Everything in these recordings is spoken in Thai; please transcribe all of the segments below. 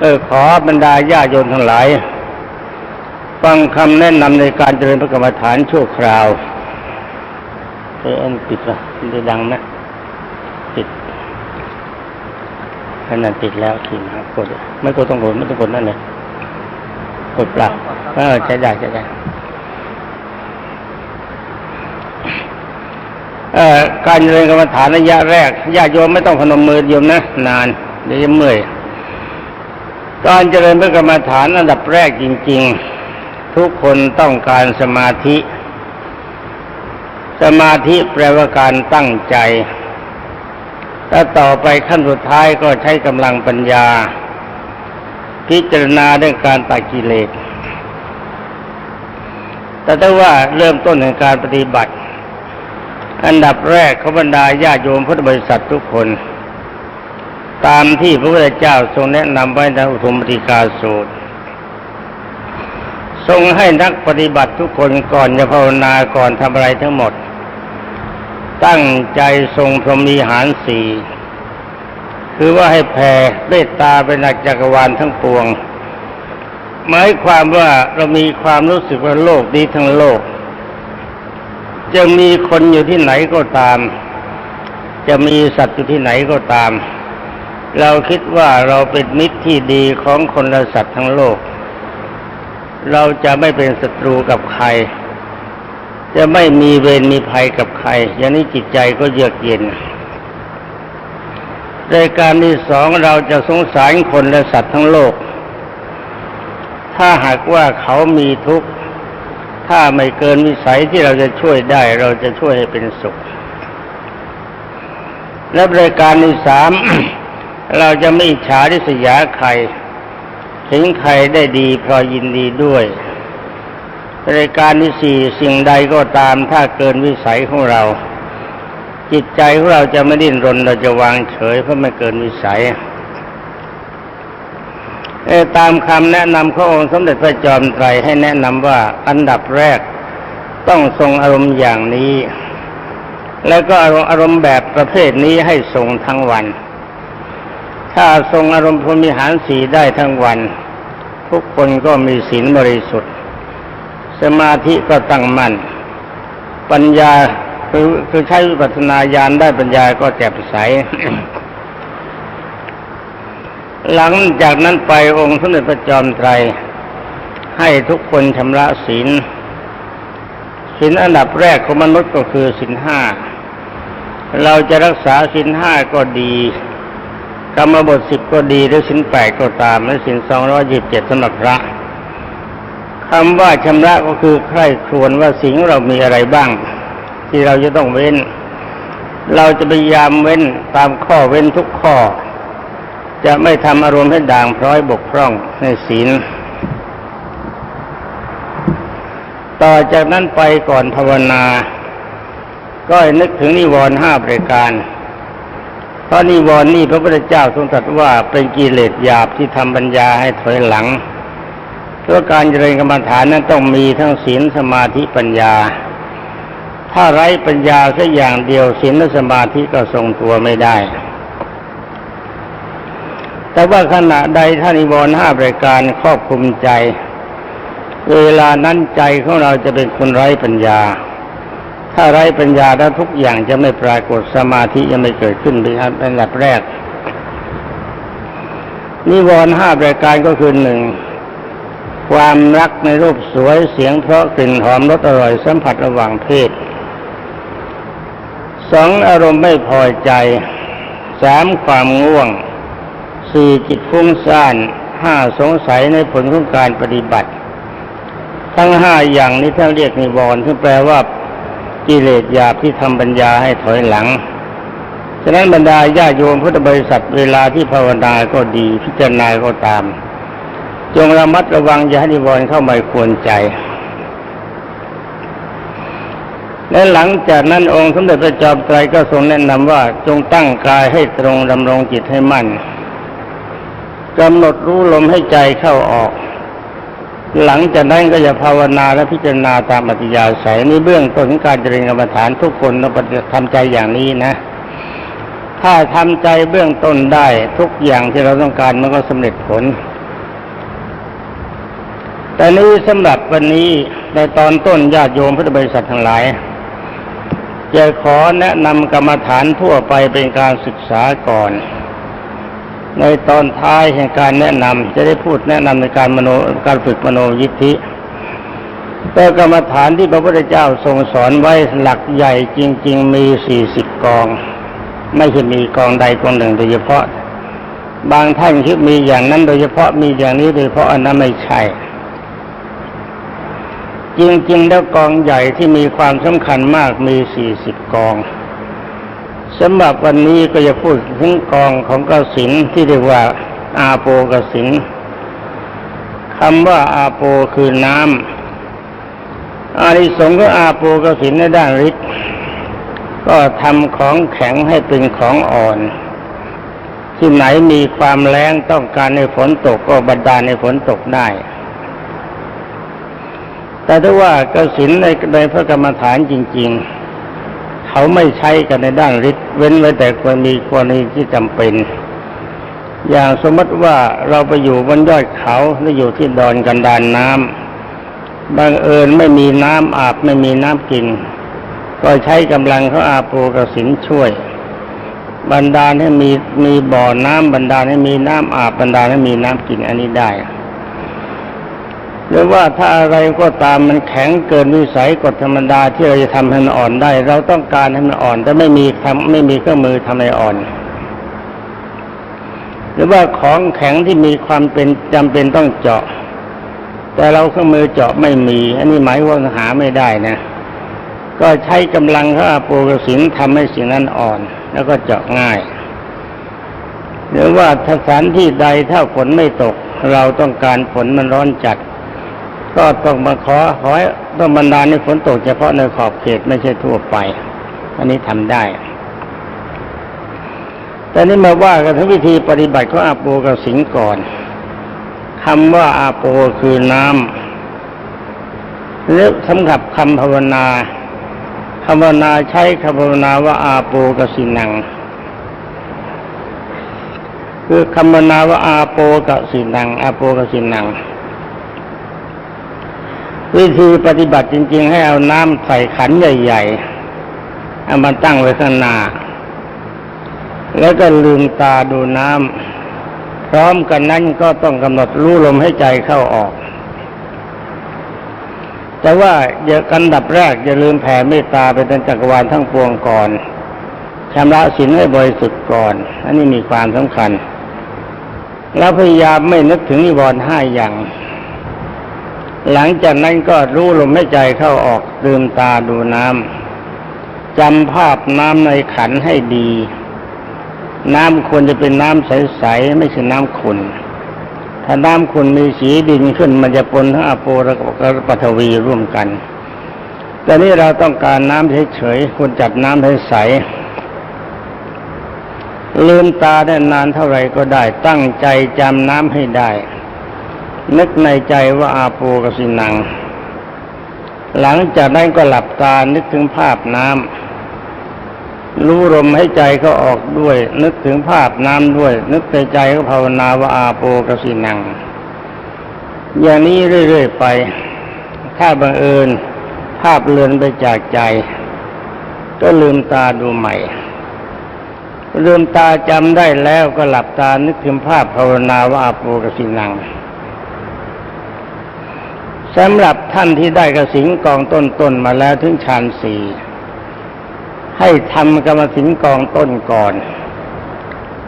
เออขอบรรดาญาโยมทั้งหลาย ฟังคำแนะนำในการเจริญพระกรรมฐานชั่วคราวเอออันปิดละมันจะดังไหมปิดขนาดปิดแล้วทีนะกดไม่กดต้องกดไม่ต้องกดนั่นเลยกดปรับเออใช้ได้ใช้ได้การเจริญกรรมฐานระยะแรกญาติโยมไม่ต้องพนมมือโยมนะ นานเดี๋ยวเมื่อย การเจริญพระกรรมฐานอันดับแรกจริง ๆ ทุกคนต้องการสมาธิ สมาธิแปลว่าการตั้งใจถ้าต่อไปขั้นสุดท้ายก็ใช้กำลังปัญญา พิจารณาเรื่องการตัดกิเลสแต่ถ้าว่าเริ่มต้นในการปฏิบัติ อันดับแรกเขาบรรดาญาโยมพุทธบริษัททุกคน ตามที่พระพุทธเจ้าทรงแนะนำไว้ในอุทุมปฏิกาสูตร ทรงให้นักปฏิบัติทุกคนก่อนจะภาวนาก่อนทำอะไรทั้งหมด ตั้งใจทรงพรหมีหารสี่คือว่าให้แผ่เมตตาไปนักจักรวาลทั้งปวง หมายความว่าเรามีความรู้สึกว่าโลกนี้ทั้งโลก จะมีคนอยู่ที่ไหนก็ตาม จะมีสัตว์อยู่ที่ไหนก็ตาม เราคิดว่าเราเป็นมิตรที่ดีของคนและสัตว์ทั้งโลก เราจะไม่เป็นศัตรูกับใคร จะไม่มีเวรมีภัยกับใคร อย่างนี้จิตใจก็เยือกเย็นรายการที่สองเราจะสงสารคนและสัตว์ทั้งโลก ถ้าหากว่าเขามีทุกข์ ถ้าไม่เกินวิสัยที่เราจะช่วยได้ เราจะช่วยให้เป็นสุข และรายการที่สาม เราจะไม่อิจฉาริษยาใคร ถึงใครได้ดีพอยินดีด้วยรายการที่สี่สิ่งใดก็ตามถ้าเกินวิสัยของเรา จิตใจของเราจะไม่ดิ้นรนเราจะวางเฉยเพราะไม่เกินวิสัยตามคำแนะนำขององค์สมเด็จพระจอมไตรให้แนะนำว่าอันดับแรกต้องทรงอารมณ์อย่างนี้ แล้วก็อารมณ์แบบประเภทนี้ให้ทรงทั้งวัน ถ้าทรงอารมณ์พรมิหารสีได้ทั้งวัน ทุกคนก็มีศีลบริสุทธิ์ สมาธิก็ตั้งมั่น ปัญญาคือคือใช้วิปัสสนาญาณได้ปัญญาก็แจ่มใส หลังจากนั้นไปองค์สมเด็จพระจอมไตร ให้ทุกคนชำระศีลศีลอันดับแรกของมนุษย์ก็คือศีลห้า เราจะรักษาศีลห้าก็ดี กรรมบทสิบก็ดีหรือศีลแปดก็ตามและศีลสองร้อยยี่สิบเจ็ดสำหรับพระคำว่าชำระก็คือใคร่ครวญว่าสิ่งเรามีอะไรบ้าง ที่เราจะต้องเว้น เราจะพยายามเว้นตามข้อเว้นทุกข้อ จะไม่ทำอารมณ์ให้ด่างพร้อยบกพร่องในศีล ต่อจากนั้นไปก่อนภาวนา ก็นึกถึงนิวรณ์ห้าประการ เพราะนิวรณ์นี่พระพุทธเจ้าทรงตรัสว่าเป็นกิเลสหยาบที่ทำปัญญาให้ถอยหลังเพราะการเจริญกรรมฐานนั้นต้องมีทั้งศีลสมาธิปัญญา ถ้าไร้ปัญญาสักอย่างเดียวศีลและสมาธิก็ทรงตัวไม่ได้ แต่ว่าขณะใดท่านิวรณ์ห้าประการครอบคลุมใจ เวลานั้นใจของเราจะเป็นคนไร้ปัญญา ถ้าไร้ปัญญาแล้วทุกอย่างจะไม่ปรากฏสมาธิจะไม่เกิดขึ้นเป็นอันดับแรก นิวรณ์ห้าประการก็คือหนึ่งความรักในรูปสวยเสียงเพราะกลิ่นหอมรสอร่อยสัมผัสระหว่างเพศสองอารมณ์ไม่พอใจสามความง่วงสี่จิตฟุ้งซ่านห้าสงสัยในผลของการปฏิบัติ ทั้งห้าอย่างนี้ท่านเรียกนิวรณ์ที่แปลว่า กิเลสหยาบที่ทำปัญญาให้ถอยหลัง ฉะนั้นบรรดาญาโยมพุทธบริษัทเวลาที่ภาวนาก็ดีพิจารณาก็ตาม จงระมัดระวังอย่าให้นิวรณ์เข้ามาควรใจ และหลังจากนั้นองค์สมเด็จพระจอมไตรก็ทรงแนะนำว่าจงตั้งกายให้ตรงดำรงจิตให้มั่นกำหนดรู้ลมให้ใจเข้าออก หลังจากนั้นก็จะภาวนาและพิจารณาตามอัธยาศัยนี่เบื้องต้นการเจริญกรรมฐานทุกคนต้องทำใจอย่างนี้นะ ถ้าทำใจเบื้องต้นได้ทุกอย่างที่เราต้องการมันก็สำเร็จผล แต่นี้สำหรับวันนี้ในตอนต้นญาติโยมพุทธบริษัททั้งหลายจะขอแนะนำกรรมฐานทั่วไปเป็นการศึกษาก่อน ในตอนท้ายแห่งการแนะนำจะได้พูดแนะนำในการมโนการฝึกมโนยิทธิแต่กรรมฐานที่พระพุทธเจ้าทรงสอนไว้หลักใหญ่จริง ๆ มีสี่สิบกอง ไม่ใช่มีกองใดกองหนึ่งโดยเฉพาะ บางท่านคิดมีอย่างนั้นโดยเฉพาะมีอย่างนี้โดยเฉพาะอันนั้นไม่ใช่ จริงๆ แล้วกองใหญ่ที่มีความสำคัญมากมีสี่สิบกอง สำหรับวันนี้ก็จะพูดถึงกองของกสินที่เรียกว่า อาโปกสินคำว่าอาโปคือน้ำอาริสงส์ของอาโปกสินในด้านฤทธิ์ก็ทำของแข็งให้เป็นของอ่อน ที่ไหนมีความแรงต้องการในฝนตกก็บันดาลในฝนตกได้ แต่ถ้าว่ากสินในในพระกรรมฐานจริง ๆ เขาไม่ใช้กันในด้านฤทธิ์เว้นไว้แต่ควรมีกรณีที่จำเป็น อย่างสมมติว่าเราไปอยู่บนยอดเขาหรืออยู่ที่ดอนกันดานน้ำบังเอิญไม่มีน้ำอาบไม่มีน้ำกิน ก็ใช้กำลังเขาอาโปกสินช่วย บรรดาให้มีมีบ่อน้ำบรรดาให้มีน้ำอาบบรรดาให้มีน้ำกินอันนี้ได้ หรือว่าถ้าอะไรก็ตามมันแข็งเกินวิสัยกฎธรรมดาที่เราจะทำให้มันอ่อนได้ เราต้องการให้มันอ่อน แต่ไม่มีทำไม่มีเครื่องมือทำให้อ่อน หรือว่าของแข็งที่มีความเป็นจำเป็นต้องเจาะ แต่เราเครื่องมือเจาะไม่มี อันนี้หมายว่าหาไม่ได้นะ ก็ใช้กำลังเขาอาโปกสินทำให้สิ่งนั้นอ่อน แล้วก็เจาะง่าย หรือว่าถ้าสถานที่ใดถ้าฝนไม่ตก เราต้องการฝนมันร้อนจัด ก็ต้องมาขอขอให้ต้องบรรดาในฝนตกเฉพาะในขอบเขตไม่ใช่ทั่วไป อันนี้ทำได้ แต่นี่มาว่ากันถึงวิธีปฏิบัติของอาโปกับสิงก่อนคำว่าอาโปคือน้ำเลือกสำหรับคำภาวนาคำภาวนาใช้คำภาวนาว่าอาโปกสินัง คือคำภาวนาว่าอาโปกสินัง อาโปกสินัง วิธีปฏิบัติจริง ๆ ให้เอาน้ำใส่ขันใหญ่ ๆ เอามาตั้งไว้ข้างหน้า แล้วก็ลืมตาดูน้ำพร้อมกันนั้นก็ต้องกำหนดรู้ลมให้ใจเข้าออก แต่ว่าอย่ากันดับแรกอย่าลืมแผ่เมตตาไปเป็นจักรวาลทั้งปวงก่อนชำระศีลให้บริสุทธิ์ก่อน อันนี้มีความสำคัญ แล้วพยายามไม่นึกถึงนิวรณ์ห้าอย่าง หลังจากนั้นก็รู้ลมให้ใจเข้าออกลืมตาดูน้ำจำภาพน้ำในขันให้ดี น้ำควรจะเป็นน้ำใสๆไม่ใช่น้ำขุ่นถ้าน้ำขุ่นมีสีดินขึ้นมันจะปนทั้งอโปและปัทวีร่วมกัน แต่นี่เราต้องการน้ำเฉยๆควรจัดน้ำให้ใสลืมตาได้นานเท่าไหร่ก็ได้ตั้งใจจำน้ำให้ได้ นึกในใจว่าอาโปกสินัง หลังจากนั้นก็หลับตานึกถึงภาพน้ำรู้ลมให้ใจเขาออกด้วย นึกถึงภาพน้ำด้วย นึกในใจก็ภาวนาว่าอาโปกสินัง อย่างนี้เรื่อย ๆ ไป ถ้าบังเอิญ ภาพเลือนไปจากใจ ก็ลืมตาดูใหม่ลืมตาจำได้แล้วก็หลับตานึกถึงภาพภาวนาว่าอาโปกสินัง สำหรับท่านที่ได้กระสิงกองต้นต้นมาแล้วถึงฌานสี่ให้ทำกรรมสิงกองต้นก่อน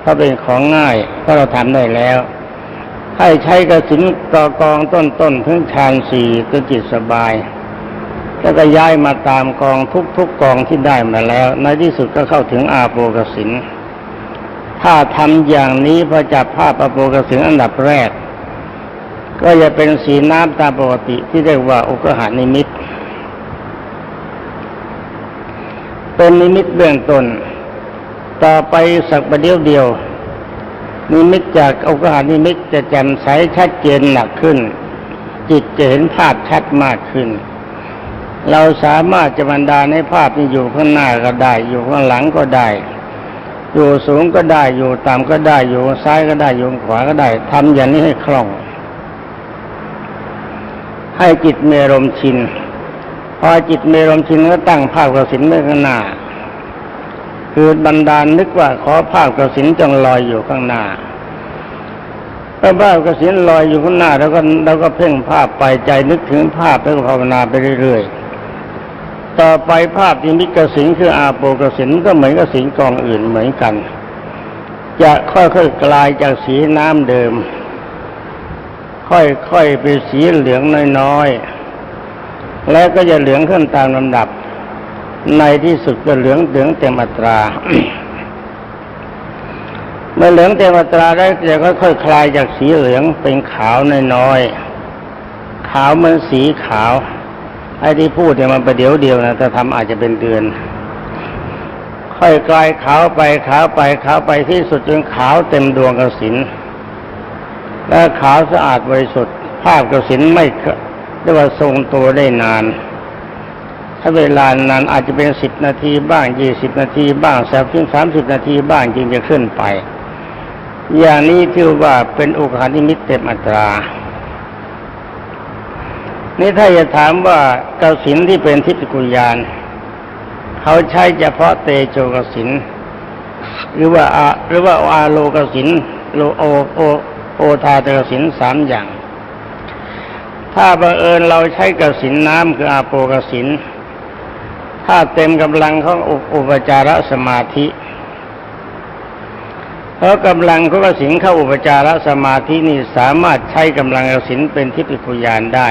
ถ้าเป็นของง่ายก็เราทำได้แล้ว ให้ใช้กระสินกอกองต้นต้นถึงฌานสี่ก็จิตสบาย แล้วก็ย้ายมาตามกองทุกๆกกองที่ได้มาแล้ว ในที่สุดก็เข้าถึงอาโปกสินถ้าทำอย่างนี้พอจับภาพอาโปกสินอันดับแรก ก็จะเป็นสีน้ำตามปกติที่เรียกว่าอุกหานิมิต เป็นนิมิตเบื้องต้น ต่อไปสักประเดียวเดียว นิมิตจากอุกหานิมิตจะแจ่มใสชัดเจนหนักขึ้น จิตจะเห็นภาพชัดมากขึ้น เราสามารถจะบรรดาในภาพที่อยู่ข้างหน้าก็ได้ อยู่ข้างหลังก็ได้อยู่สูงก็ได้อยู่ต่ำก็ได้อยู่ซ้ายก็ได้อยู่ขวาก็ได้ทำอย่างนี้ให้คล่อง ให้จิตมีอารมชิน พอจิตมีอารมชินก็ตั้งภาพกสินไว้ข้างหน้า คือบันดาลนึกว่าขอภาพกสินจงลอยอยู่ข้างหน้าเมื่อภาพกสินลอยอยู่ข้างหน้า แล้วก็เราก็เพ่งภาพไปใจนึกถึงภาพแล้วก็ภาวนาไปเรื่อยๆ ต่อไปภาพที่มิกสินคืออาโปกสินก็เหมือนกับสินกองอื่นเหมือนกัน จะค่อยๆกลายจากสีน้ำเดิม ค่อยๆเป็นสีเหลืองน้อยๆ แล้วก็จะเหลืองขึ้นตามลำดับ ในที่สุดก็เหลืองเหลืองเต็มอัตรา เมื่อเหลืองเต็มอัตราแล้วจะค่อยๆคลายจากสีเหลืองเป็นขาวน้อยๆ ขาวเหมือนสีขาว ไอ้ที่พูดเนี่ยมันประเดี๋ยวเดียวนะถ้าทำอาจจะเป็นเดือนค่อยกลายขาวไปขาวไปขาวไปที่สุดจนขาวเต็มดวงกสิน และขาวสะอาดบริสุทธิ์ภาพกสินไม่เรียกว่าทรงตัวได้นาน ถ้าเวลานานอาจจะเป็นสิบนาทีบ้างยี่สิบนาทีบ้างแสบถึงสามสิบนาทีบ้างจึงจะขึ้นไป อย่างนี้ถือว่าเป็นอุคานิมิตเต็มอัตรา นี่ถ้าจะถามว่ากสินที่เป็นทิพยกุญญาณเขาใช้เฉพาะเตโชกสินหรือว่าอาหรือว่าอาโลกสินโลโอโอ โอทาเตกสินสามอย่าง ถ้าบังเอิญเราใช้กสินน้ำคืออาโปกสิน ถ้าเต็มกำลังของอุอุปจารสมาธิ เพราะกำลังของกสินเข้าอุปจารสมาธินี่สามารถใช้กำลังกสินเป็นทิพยกุญญาณได้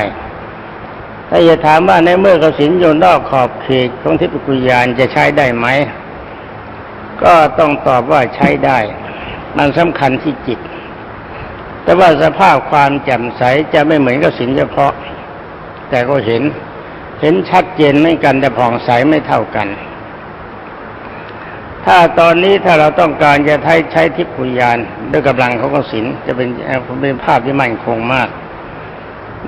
ถ้าจะถามว่าในเมื่อกสินโยนนอกขอบเขตของทิพยกุญญาณจะใช้ได้ไหม ก็ต้องตอบว่าใช้ได้ มันสำคัญที่จิต แต่ว่าสภาพความแจ่มใสจะไม่เหมือนกับสินเฉพาะ แต่ก็เห็น เห็นชัดเจนไม่กันแต่ผ่องใสไม่เท่ากัน ถ้าตอนนี้ถ้าเราต้องการจะใช้ใช้ทิพยญาณด้วยกำลังเของกสินจะเป็นเป็นภาพที่มั่นคงมาก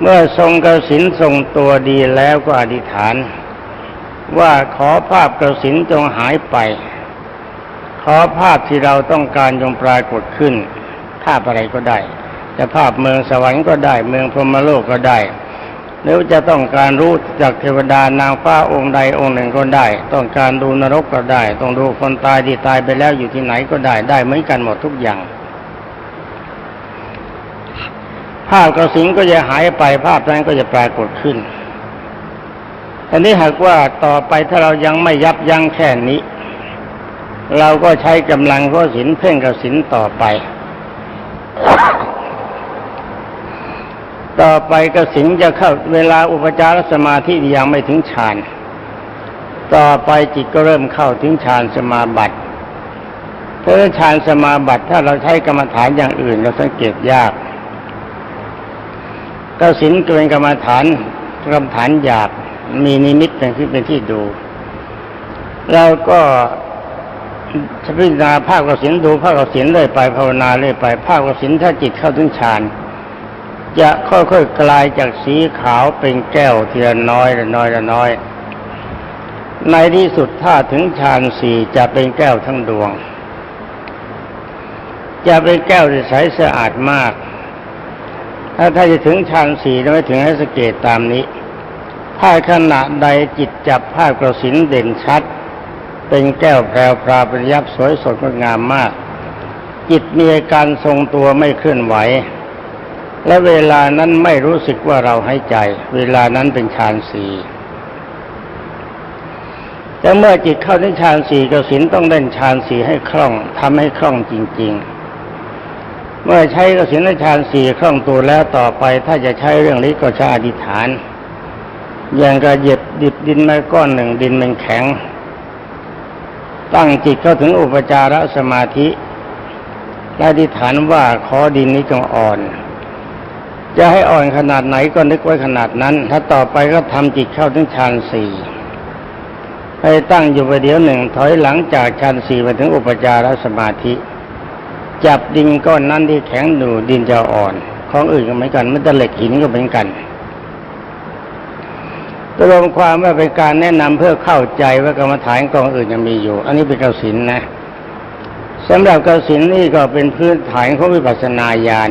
เมื่อทรงกสินทรงตัวดีแล้วก็อธิษฐาน ว่าขอภาพกสินจงหายไป ขอภาพที่เราต้องการจงปรากฏขึ้นภาพอะไรก็ได้ จะภาพเมืองสวรรค์ก็ได้ เมืองพรหมโลกก็ได้หรือจะต้องการรู้จากเทวดานางฟ้าองค์ใดองค์หนึ่งก็ได้ ต้องการดูนรกก็ได้ ต้องดูคนตายที่ตายไปแล้วอยู่ที่ไหนก็ได้ได้เหมือนกันหมดทุกอย่าง ภาพกระสิงก็จะหายไปภาพนั้นก็จะปรากฏขึ้นอันนี้หากว่าต่อไปถ้าเรายังไม่ยับยั้งแค่นี้ เราก็ใช้กำลังก็สินเพ่งกระสินต่อไป ต่อไปกสินจะเข้าเวลาอุปจารสมาธิยังไม่ถึงฌาน ต่อไปจิตก็เริ่มเข้าถึงฌานสมาบัติเพราะฌานสมาบัติถ้าเราใช้กรรมฐานอย่างอื่นเราสังเกตยากกสินเป็นกรรมฐานกรรมฐานหยาบมีนิมิตเป็นที่เป็นที่ดูเราก็พิจารณาภาพกสินดูภาพกสินเลยไปภาวนาเลยไปภาพกสินถ้าจิตเข้าถึงฌาน จะค่อยๆกลายจากสีขาวเป็นแก้วเทีละน้อยละน้อยละน้อย ในที่สุดถ้าถึงฌานสี่จะเป็นแก้วทั้งดวง จะเป็นแก้วที่ใสสะอาดมาก ถ้าถ้าจะถึงฌานสี่ไม่ถึงให้สังเกตตามนี้ ถ้าขณะใดจิตจับภาพกระสินเด่นชัด เป็นแก้วแพรวพราประยับสวยสดงดงามมาก จิตมีอาการทรงตัวไม่เคลื่อนไหว และเวลานั้นไม่รู้สึกว่าเราให้ใจ เวลานั้นเป็นฌานสี่แต่เมื่อจิตเข้าถึงฌานสี่กสินต้องเล่นฌานสี่ให้คล่องทำให้คล่องจริง ๆ เมื่อใช้กสินในฌานสี่คล่องตัวแล้วต่อไป ถ้าจะใช้เรื่องนี้ก็ใช้อธิษฐาน อย่างกระเหย็บดิบดินมาก้อนหนึ่งดินมันแข็ง ตั้งจิตเข้าถึงอุปจารสมาธิและอธิษฐานว่าขอดินนี้จงอ่อน จะให้อ่อนขนาดไหนก็นึกไว้ขนาดนั้น ถ้าต่อไปก็ทำจิตเข้าถึงฌานสี่ให้ตั้งอยู่ประเดี๋ยวหนึ่งถอยหลังจากฌานสี่ไปถึงอุปจารสมาธิ จับดินก้อนนั้นที่แข็งดูดินจะอ่อน ของอื่นก็เหมือนกันไม่แต่เหล็กหินก็เหมือนกันตรวมความว่าเป็นการแนะนำเพื่อเข้าใจว่ากรรมฐานกองอื่นยังมีอยู่ อันนี้เป็นกสินนะสำหรับกสินนี่ก็เป็นพื้นฐานของวิปัสสนาญาณ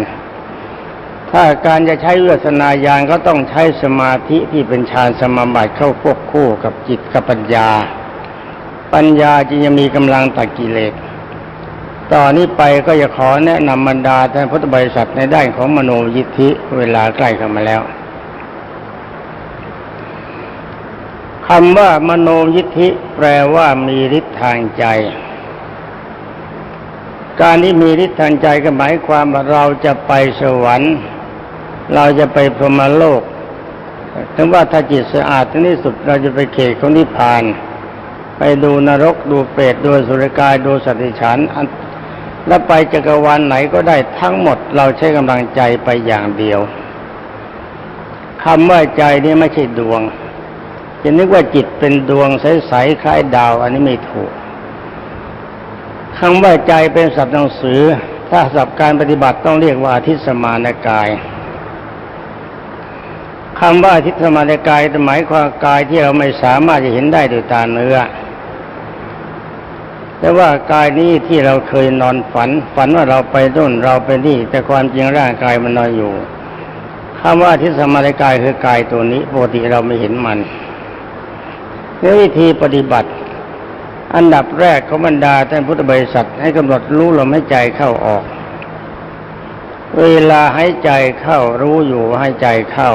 ถ้าการจะใช้วิปัสสนาญาณก็ต้องใช้สมาธิที่เป็นฌานสมาบัติเข้าควบคู่กับจิตกับปัญญา ปัญญาจึงจะมีกำลังตัดกิเลสต่อนนี้ไปก็จะขอแนะนำบรรดาท่านพุทธบริษัทในด้านของมโนยิทธิเวลาใกล้เข้ามาแล้วคำว่ามโนยิทธิแปลว่ามีฤทธิ์ทางใจ การที่มีฤทธิ์ทางใจก็หมายความว่าเราจะไปสวรรค์ เราจะไปพรหมโลกถึงว่าถ้าจิตสะอาดที่สุดเราจะไปเขตของนิพพาน ไปดูนรกดูเปรตดูสุรกายดูสัตว์ดิฉันแล้วไปจักรวาลไหนก็ได้ทั้งหมดเราใช้กำลังใจไปอย่างเดียวคำว่าใจนี่ไม่ใช่ดวง จะนึกว่าจิตเป็นดวงใสๆคล้ายดาว อันนี้ไม่ถูกคำว่าใจเป็นศัพท์หนังสือ ถ้าศัพท์การปฏิบัติต้องเรียกว่าอาทิสมานกาย คำว่าทิตสมานกายหมายความกายที่เราไม่สามารถจะเห็นได้ด้วยตาเนื้อ แต่ว่ากายนี้ที่เราเคยนอนฝัน ฝันว่าเราไปนู่นเราไปนี่ แต่ความจริงร่างกายมันนอนอยู่คำว่าทิตสมานกายคือกายตัวนี้ปกติเราไม่เห็นมันในวิธีปฏิบัติ อันดับแรกเของบรรดาท่านพุทธบริษัทให้กำหนดรู้ลมหายใจเข้าออก เวลาหายใจเข้ารู้อยู่หายใจเข้า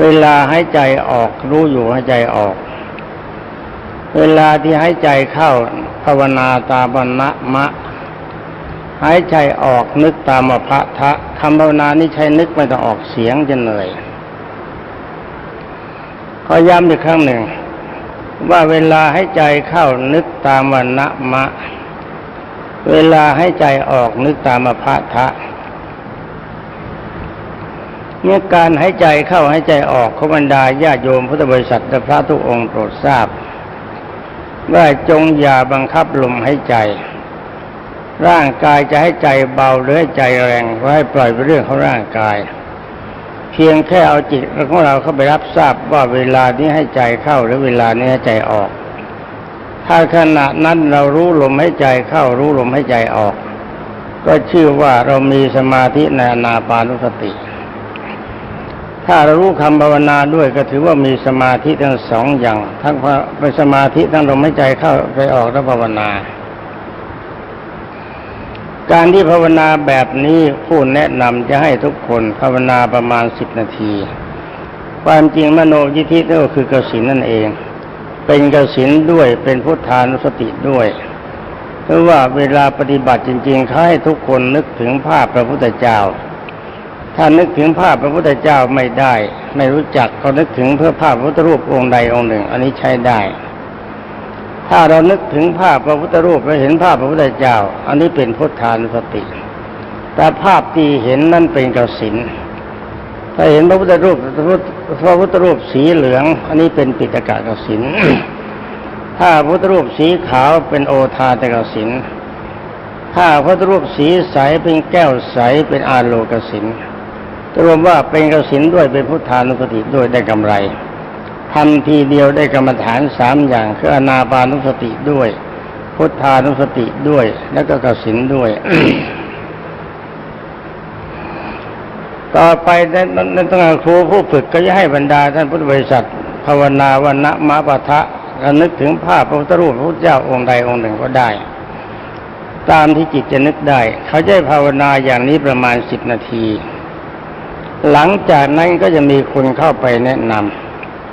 เวลาหายใจออกรู้อยู่หายใจออก เวลาที่หายใจเข้าภาวนาตาบรรณมะหายใจออกนึกตามอภะทะคำภาวนานี้ใช้นึกไม่ต้องออกเสียงจะเหนื่อยขอย้ำอีกครั้งหนึ่ง ว่าเวลาให้ใจเข้านึกตามวันณมะ เวลาให้ใจออกนึกตามอภะทะ เนี่ยการให้ใจเข้าให้ใจออกขบรรดาญาโยมพุทธบริษัทและพระทุกองค์โปรดทราบ ว่าจงอย่าบังคับลมให้ใจ ร่างกายจะให้ใจเบาหรือให้ใจแรงก็ให้ปล่อยไปเรื่องของร่างกาย เพียงแค่เอาจิตของเราเข้าไปรับทราบว่าเวลานี้ให้ใจเข้าหรือเวลานี้ให้ใจออก ถ้าขณะนั้นเรารู้ลมให้ใจเข้ารู้ลมให้ใจออก ก็ชื่อว่าเรามีสมาธิในนาปานุสติ ถ้าเรารู้คำภาวนาด้วยก็ถือว่ามีสมาธิทั้งสองอย่าง ทั้งเป็นสมาธิทั้งลมหายใจเข้าไปออกและภาวนา การที่ภาวนาแบบนี้ผู้แนะนำจะให้ทุกคนภาวนาประมาณสิบนาที ความจริงมโนยิธินั่นก็คือกสินนั่นเอง เป็นกสินด้วยเป็นพุทธานุสติด้วยเพราะว่าเวลาปฏิบัติจริงๆเขาให้ทุกคนนึกถึงภาพพระพุทธเจ้า ถ้านึกถึงภาพพระพุทธเจ้าไม่ได้ ไม่รู้จักเขานึกถึงเพื่อภาพพระพุทธรูปองค์ใดองค์หนึ่ง อันนี้ใช้ได้ ถ้าเรานึกถึงภาพพระพุทธรูปและเห็นภาพพระพุทธเจ้า อันนี้เป็นพุทธานุสติ แต่ภาพที่เห็นนั่นเป็นกสินถ้าเห็นพระพุทธรูปพระพุทธรูปสีเหลือง อันนี้เป็นปิตกะกสินถ้าพระพุทธรูปสีขาวเป็นโอทาตกสินถ้าพระพุทธรูปสีใสเป็นแก้วใสเป็นอาโลกสิน รวมว่าเป็นกสินด้วยเป็นพุทธานุสติด้วยได้กำไรทำทีเดียวได้กรรมฐานสามอย่างคืออนาปานุสติด้วย พุทธานุสติด้วย แล้วก็กสินด้วย ต่อไปนั้นต้องครูผู้ฝึกก็จะให้บรรดาท่านพุทธบริษัท ภาวนาวันนะมะปะทะระนึกถึงภาพพระพุทธรูปพระพุทธเจ้าองค์ใดองค์หนึ่งก็ได้ ตามที่จิตจะนึกได้ เขาจะภาวนาอย่างนี้ประมาณสิบนาที หลังจากนั้นก็จะมีคนเข้าไปแนะน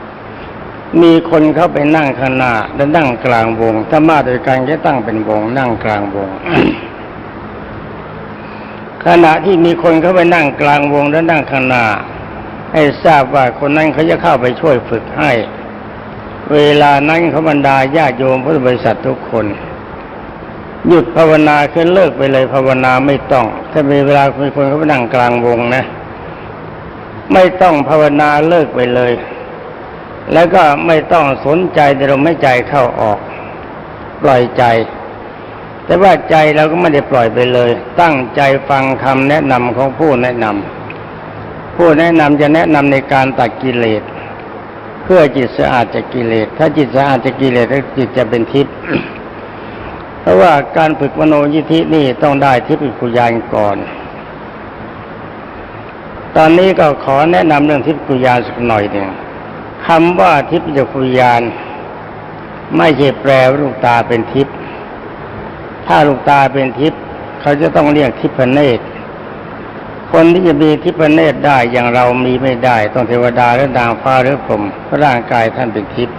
ำมีคนเข้าไปนั่งข้างหน้าและนั่งกลางวงถ้ามาโดยการจะตั้งเป็นวงนั่งกลางวงขณะที่มีคนเข้าไปนั่งกลางวงและนั่งขนาให้ทราบว่าคนนั้นเขาจะเข้าไปช่วยฝึกให้ เวลานั้นเขาบรรดาญาโยมพุทธบริษัททุกคน หยุดภาวนาคือเลิกไปเลยภาวนาไม่ต้อง ถ้ามีเวลามีคนเขาไปนั่งกลางวงนะ ไม่ต้องภาวนาเลิกไปเลย แล้วก็ไม่ต้องสนใจแต่เราไม่ใจเข้าออก ปล่อยใจ แต่ว่าใจเราก็ไม่ได้ปล่อยไปเลย ตั้งใจฟังคำแนะนำของผู้แนะนำผู้แนะนำจะแนะนำในการตัดกิเลส เพื่อจิตสะอาดจากกิเลส ถ้าจิตสะอาดจากกิเลสแล้วจิตจะเป็นทิพย์เพราะว่าการฝึกมโนยิธินี่ต้องได้ทิพย์คุยานก่อน ตอนนี้ก็ขอแนะนำเรื่องทิพย์กุยาสักหน่อยหนึ่งคำว่าทิพยกุยานไม่ใช่แปลว่าลูกตาเป็นทิพย์ถ้าลูกตาเป็นทิพย์เขาจะต้องเรียกทิพเนตรคนที่จะมีทิพเนตรได้อย่างเรามีไม่ได้ ต้องเทวดาหรือนางฟ้าหรือผมร่างกายท่านเป็นทิพย์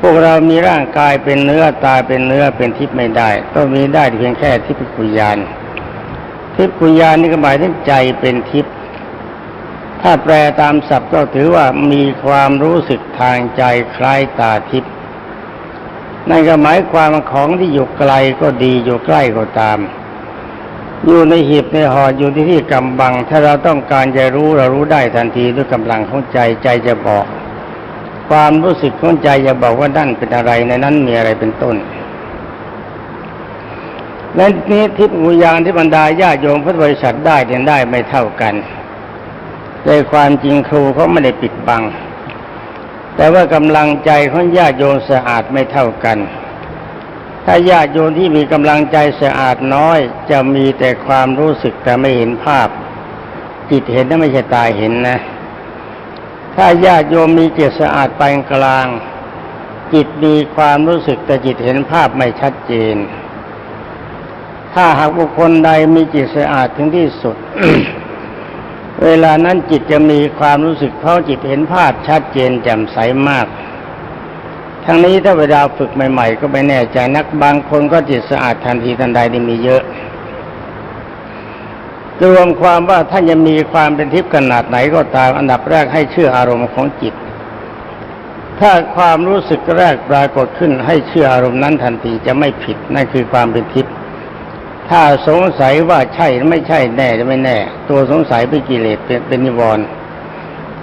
พวกเรามีร่างกายเป็นเนื้อตาเป็นเนื้อเป็นทิพย์ไม่ได้ ต้องมีได้เพียงแค่ทิพยกุยานทิพยกุยานนี่ก็หมายถึงใจเป็นทิพย์ ถ้าแปลตามศัพท์ก็ถือว่ามีความรู้สึกทางใจคล้ายตาทิพย์นั่นก็หมายความของที่อยู่ไกลก็ดีอยู่ใกล้ก็ตาม อยู่ในหีบในห่ออยู่ที่ที่กำบัง ถ้าเราต้องการจะรู้เรารู้ได้ทันทีด้วยกำลังของใจใจจะบอก ความรู้สึกของใจจะบอกว่านั่นเป็นอะไรในนั้นมีอะไรเป็นต้นและนี้ทิพย์อุยานที่บรรดาญาโยมพุทธบริษัทได้เรียได้ไม่เท่ากัน ในความจริงครูเขาไม่ได้ปิดบัง แต่ว่ากำลังใจของญาติโยมสะอาดไม่เท่ากัน ถ้าญาติโยมที่มีกำลังใจสะอาดน้อย จะมีแต่ความรู้สึกแต่ไม่เห็นภาพ จิตเห็นนั่นไม่ใช่ตาเห็นนะ ถ้าญาติโยมมีจิตสะอาดปานกลาง จิตมีความรู้สึกแต่จิตเห็นภาพไม่ชัดเจน ถ้าหากบุคคลใดมีจิตสะอาดถึงที่สุด เวลานั้นจิตจะมีความรู้สึกเพราะจิตเห็นภาพชัดเจนแจ่มใสมาก ทั้งนี้ถ้าเวลาฝึกใหม่ ๆ ก็ไม่แน่ใจนักบางคนก็จิตสะอาดทันทีทันใดนี่มีเยอะ รวมความว่าท่านจะมีความเป็นทิพย์ขนาดไหนก็ตามอันดับแรกให้เชื่ออารมณ์ของจิต ถ้าความรู้สึกแรกปรากฏขึ้นให้เชื่ออารมณ์นั้นทันทีจะไม่ผิดนั่นคือความเป็นทิพย์ ถ้าสงสัยว่าใช่หรือไม่ใช่แน่หรือไม่แน่ ตัวสงสัยเป็นกิเลสเป็นนิวรณ์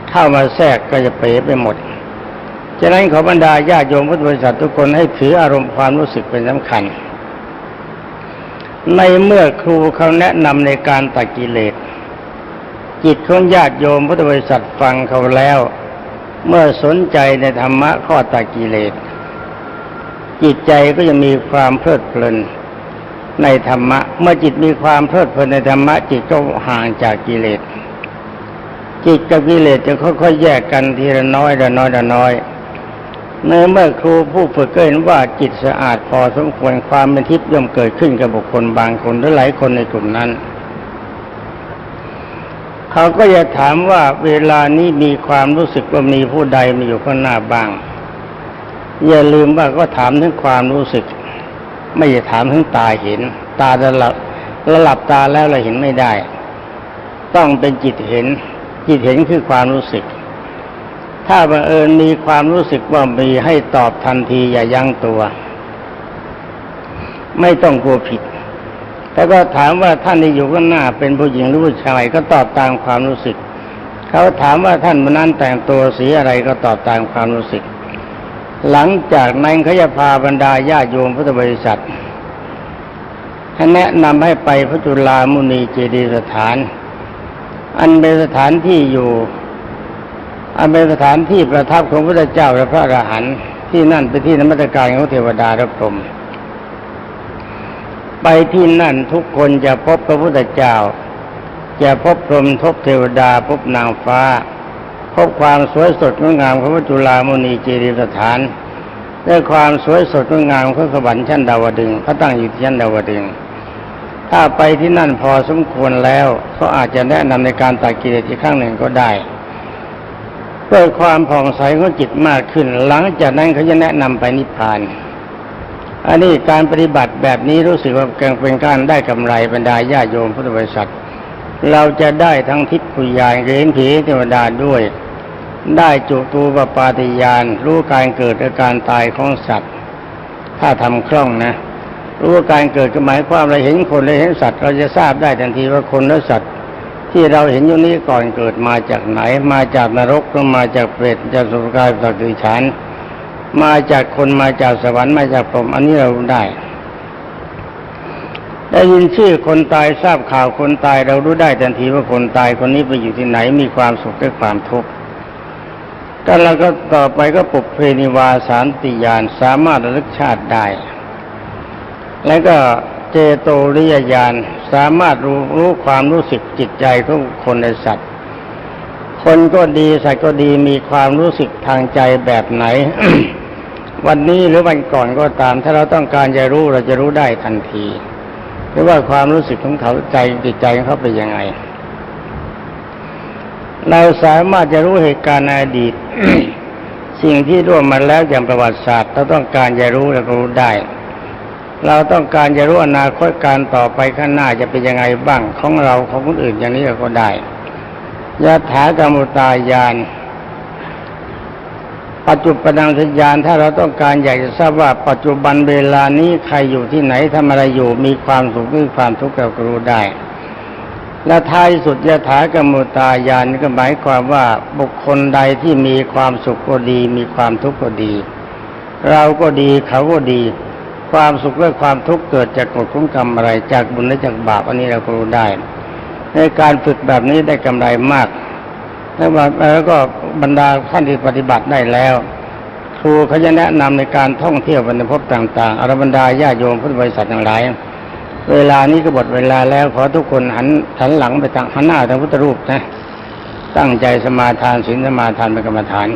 เข้ามาแทรกก็จะเป๋ไปหมดฉะนั้นขอบรรดาญาติโยมพุทธบริษัททุกคนให้ถืออารมณ์ความรู้สึกเป็นสำคัญ ในเมื่อครูเขาแนะนำในการตัดกิเลส จิตของญาติโยมพุทธบริษัทฟังเขาแล้ว เมื่อสนใจในธรรมะข้อตัดกิเลส จิตใจก็จะมีความเพลิดเพลิน ในธรรมะ เมื่อจิตมีความเพลิดเพลินในธรรมะ จิตก็ห่างจากกิเลส จิตกับกิเลสจะค่อยๆแยกกันทีละน้อยละน้อยละน้อยในเมื่อครูผู้ฝึกก็เห็นว่าจิตสะอาดพอสมควรความเป็นทิพย์ย่อมเกิดขึ้นกับบุคคลบางคนหรือหลายคนในกลุ่มนั้น เขาก็จะถามว่าเวลานี้มีความรู้สึกว่ามีผู้ใดมาอยู่ข้างหน้าบ้าง อย่าลืมว่าก็ถามถึงความรู้สึก ไม่ใช่ถามถึงตาเห็น ตาจะหลับระหลับตาแล้วเราเห็นไม่ได้ ต้องเป็นจิตเห็น จิตเห็นคือความรู้สึก ถ้าบังเอิญมีความรู้สึกว่ามีให้ตอบทันทีอย่ายั้งตัว ไม่ต้องกลัวผิดแต่ก็ถามว่าท่านที่อยู่ข้างหน้าเป็นผู้หญิงหรือผู้ชายก็ตอบตามความรู้สึก เขาถามว่าท่านวันนั้นแต่งตัวสีอะไรก็ตอบตามความรู้สึก หลังจากนั้นเขาจะพาบรรดาญาโยมพุทธบริษัทให้แนะนำให้ไปพระจุลามุนีเจดียสถาน อันเป็นสถานที่อยู่ อันเป็นสถานที่ประทับของพระเจ้าและพระอรหันต์ที่นั่นเป็นที่นมัสการของเทวดาและพรหมไปที่นั่นทุกคนจะพบพระพุทธเจ้า จะพบพรหมพบเทวดาพบนางฟ้า พบความสวยสดงดงามของพระจุลามุนีเจดีย์สถานด้วยความสวยสดงดงามของสวรรค์ชั้นดาวดึงพระตั้งอยู่ที่ชั้นดาวดึงถ้าไปที่นั่นพอสมควรแล้วเขาอาจจะแนะนำในการตัดกิเลสอีกครั้งหนึ่งก็ได้เพื่อความผ่องใสของจิตมากขึ้น หลังจากนั้นเขาจะแนะนำไปนิพพาน อันนี้การปฏิบัติแบบนี้รู้สึกว่าเป็นการได้กำไรบรรดาญาโยมพุทธบริษัท เราจะได้ทั้งทิพย์ปุยานเห็นผีเทวดาด้วย ได้จุตูปปาติยานรู้การเกิดและการตายของสัตว์ ถ้าทำคล่องนะ รู้ว่าการเกิดก็หมายความเราเห็นคนและเห็นสัตว์ เราจะทราบได้ทันทีว่าคนและสัตว์ ที่เราเห็นอยู่นี้ก่อนเกิดมาจากไหน มาจากนรกหรือมาจากเปรตจากสุรกายจากดิฉันมาจากคนมาจากสวรรค์มาจากพรหมอันนี้เราได้ ได้ยินชื่อคนตายทราบข่าวคนตายเรารู้ได้ทันทีว่าคนตายคนนี้ไปอยู่ที่ไหนมีความสุขหรือความทุกข์ ก็เราก็ต่อไปก็ปุบเพนิวาสารติยานสามารถระลึกชาติได้ แล้วก็เจโตริยญาณสามารถรู้รู้ความรู้สึกจิตใจของคนในสัตว์ คนก็ดีสัตว์ก็ดีมีความรู้สึกทางใจแบบไหน วันนี้หรือวันก่อนก็ตาม ถ้าเราต้องการจะรู้เราจะรู้ได้ทันที หรือว่าความรู้สึกของเขาใจจิตใจของเขาเป็นยังไง เราสามารถจะรู้เหตุการณ์ในอดีต สิ่งที่ร่วมมาแล้วอย่างประวัติศาสตร์เราต้องการจะรู้เรารู้ได้ เราต้องการจะรู้อนาคตการต่อไปข้างหน้าจะเป็นยังไงบ้างของเราของคนอื่นอย่างนี้เราก็ได้ยะถากรรมตายานปัจจุบันสัญญาณถ้าเราต้องการอยากจะทราบว่าปัจจุบันเวลานี้ใครอยู่ที่ไหนทำอะไรอยู่มีความสุขหรือความทุกข์เราก็รู้ได้ และท้ายสุดยะถากรรมุตายานก็หมายความว่าบุคคลใดที่มีความสุขก็ดี มีความทุกข์ก็ดี เราก็ดีเขาก็ดี ความสุขและความทุกข์เกิดจากกฎของกรรมอะไรจากบุญและจากบาปอันนี้เราก็รู้ได้ ในการฝึกแบบนี้ได้กำไรมากแล้วว่าแล้วก็บรรดาท่านที่ปฏิบัติได้แล้ว ครูเขาจะแนะนำในการท่องเที่ยวบรรพบต่างๆอรบรรดาญาโยมพุทธบริษัททั้งหลาย เวลานี้ก็หมดเวลาแล้วขอทุกคนหันหันหลังไปทางหันหน้าทางพุทธรูปนะ ตั้งใจสมาทานศีลสมาทานเป็นกรรมฐาน